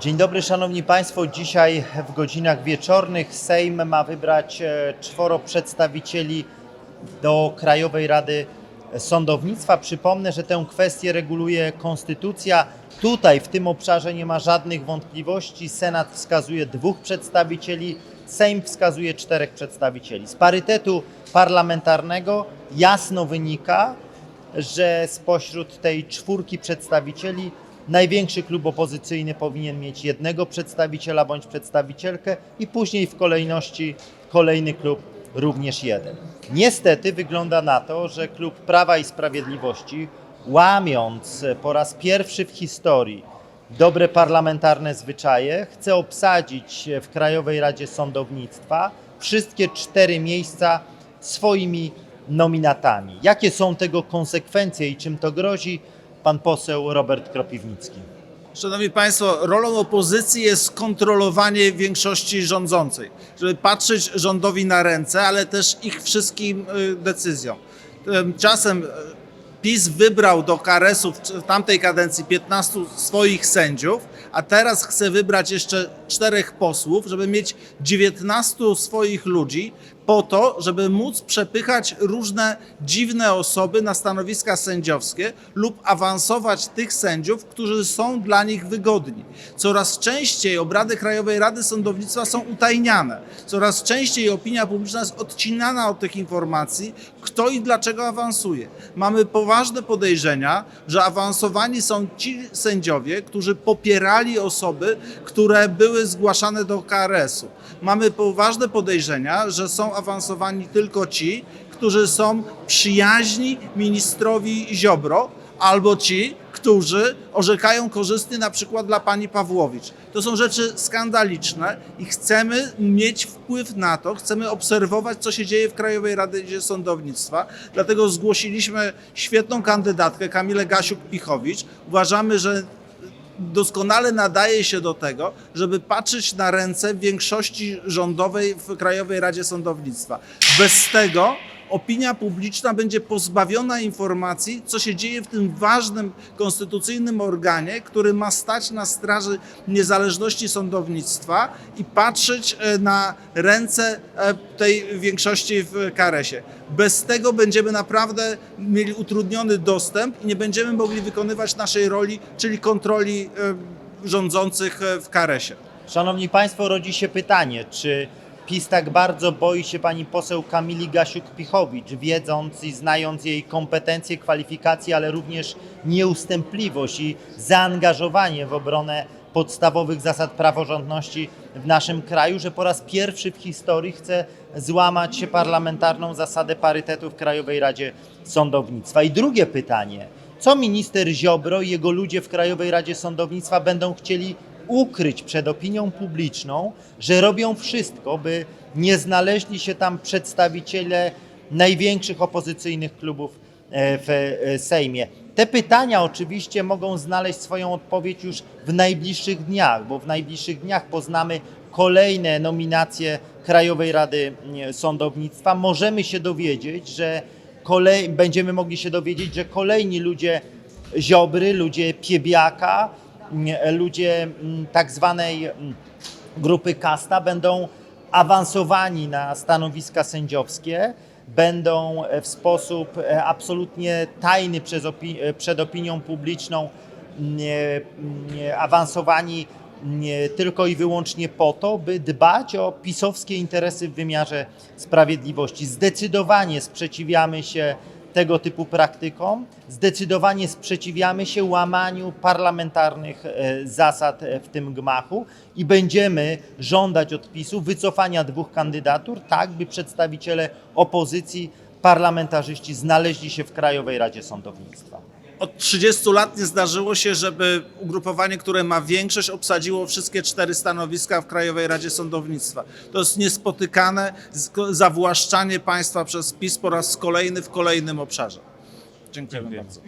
Dzień dobry, Szanowni Państwo. Dzisiaj w godzinach wieczornych Sejm ma wybrać e, czworo przedstawicieli do Krajowej Rady Sądownictwa. Przypomnę, że tę kwestię reguluje Konstytucja. Tutaj w tym obszarze nie ma żadnych wątpliwości. Senat wskazuje dwóch przedstawicieli, Sejm wskazuje czterech przedstawicieli. Z parytetu parlamentarnego jasno wynika, że spośród tej czwórki przedstawicieli największy klub opozycyjny powinien mieć jednego przedstawiciela bądź przedstawicielkę i później w kolejności kolejny klub również jeden. Niestety wygląda na to, że klub Prawa i Sprawiedliwości, łamiąc po raz pierwszy w historii dobre parlamentarne zwyczaje, chce obsadzić w Krajowej Radzie Sądownictwa wszystkie cztery miejsca swoimi nominatami. Jakie są tego konsekwencje i czym to grozi? Pan poseł Robert Kropiwnicki. Szanowni Państwo, rolą opozycji jest kontrolowanie większości rządzącej, żeby patrzeć rządowi na ręce, ale też ich wszystkim y, decyzjom. Czasem y, PiS wybrał do KRS-u w tamtej kadencji 15 swoich sędziów, a teraz chce wybrać jeszcze czterech posłów, żeby mieć 19 swoich ludzi po to, żeby móc przepychać różne dziwne osoby na stanowiska sędziowskie lub awansować tych sędziów, którzy są dla nich wygodni. Coraz częściej obrady Krajowej Rady Sądownictwa są utajniane. Coraz częściej opinia publiczna jest odcinana od tych informacji, kto i dlaczego awansuje. Mamy poważne podejrzenia, że awansowani są ci sędziowie, którzy popierali osoby, które były zgłaszane do KRS-u. Mamy poważne podejrzenia, że są awansowani tylko ci, którzy są przyjaźni ministrowi Ziobro, albo ci, którzy orzekają korzystnie na przykład dla pani Pawłowicz. To są rzeczy skandaliczne i chcemy mieć wpływ na to, chcemy obserwować, co się dzieje w Krajowej Radzie Sądownictwa. Dlatego zgłosiliśmy świetną kandydatkę, Kamilę Gasiuk-Pichowicz. Uważamy, że doskonale nadaje się do tego, żeby patrzeć na ręce większości rządowej w Krajowej Radzie Sądownictwa. Bez tego opinia publiczna będzie pozbawiona informacji, co się dzieje w tym ważnym konstytucyjnym organie, który ma stać na straży niezależności sądownictwa i patrzeć e, na ręce e, tej większości w Karesie. Bez tego będziemy naprawdę mieli utrudniony dostęp i nie będziemy mogli wykonywać naszej roli, czyli kontroli e, rządzących w Karesie. Szanowni Państwo, rodzi się pytanie, czy PiS tak bardzo boi się pani poseł Kamili Gasiuk-Pichowicz, wiedząc i znając jej kompetencje, kwalifikacje, ale również nieustępliwość i zaangażowanie w obronę podstawowych zasad praworządności w naszym kraju, że po raz pierwszy w historii chce złamać parlamentarną zasadę parytetu w Krajowej Radzie Sądownictwa. I drugie pytanie, co minister Ziobro i jego ludzie w Krajowej Radzie Sądownictwa będą chcieli ukryć przed opinią publiczną, że robią wszystko, by nie znaleźli się tam przedstawiciele największych opozycyjnych klubów e, w e, Sejmie. Te pytania oczywiście mogą znaleźć swoją odpowiedź już w najbliższych dniach, bo w najbliższych dniach poznamy kolejne nominacje Krajowej Rady mm, Sądownictwa. Możemy się dowiedzieć, że kolej, będziemy mogli się dowiedzieć, że kolejni ludzie Ziobry, ludzie Piebiaka, ludzie tak zwanej grupy kasta będą awansowani na stanowiska sędziowskie, będą e, w sposób e, absolutnie tajny przez opi- e, przed opinią publiczną awansowani tylko i wyłącznie po to, by dbać o pisowskie interesy w wymiarze sprawiedliwości. Zdecydowanie sprzeciwiamy się tego typu praktykom, zdecydowanie sprzeciwiamy się łamaniu parlamentarnych e, zasad e, w tym gmachu i będziemy żądać od PiSu wycofania dwóch kandydatur, tak by przedstawiciele opozycji, parlamentarzyści znaleźli się w Krajowej Radzie Sądownictwa. Od 30 lat nie zdarzyło się, żeby ugrupowanie, które ma większość, obsadziło wszystkie cztery stanowiska w Krajowej Radzie Sądownictwa. To jest niespotykane zawłaszczanie państwa przez PiS po raz kolejny w kolejnym obszarze. Dziękuję bardzo.